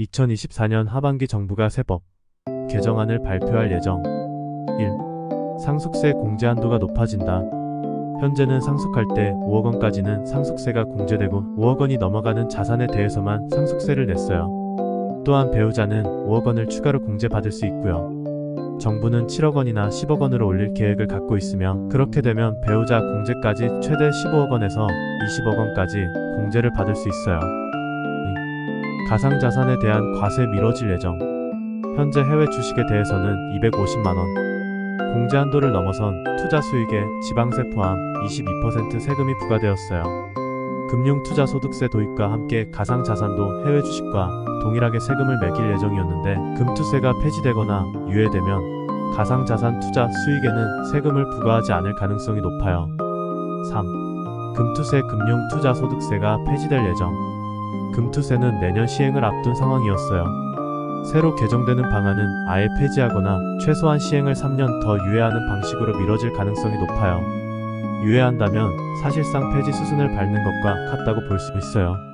2024년 하반기 정부가 세법 개정안을 발표할 예정. 1. 상속세 공제 한도가 높아진다. 현재는 상속할 때 5억 원까지는 상속세가 공제되고 5억 원이 넘어가는 자산에 대해서만 상속세를 냈어요. 또한 배우자는 5억 원을 추가로 공제받을 수 있고요. 정부는 7억 원이나 10억 원으로 올릴 계획을 갖고 있으며 그렇게 되면 배우자 공제까지 최대 15억 원에서 20억 원까지 공제를 받을 수 있어요. 가상자산에 대한 과세 미뤄질 예정. 현재 해외 주식에 대해서는 250만 원. 공제 한도를 넘어선 투자 수익에 지방세 포함 22% 세금이 부과되었어요. 금융투자소득세 도입과 함께 가상자산도 해외 주식과 동일하게 세금을 매길 예정이었는데 금투세가 폐지되거나 유예되면 가상자산 투자 수익에는 세금을 부과하지 않을 가능성이 높아요. 3. 금투세 금융투자소득세가 폐지될 예정. 금투세는 내년 시행을 앞둔 상황이었어요. 새로 개정되는 방안은 아예 폐지하거나 최소한 시행을 3년 더 유예하는 방식으로 미뤄질 가능성이 높아요. 유예한다면 사실상 폐지 수순을 밟는 것과 같다고 볼 수 있어요.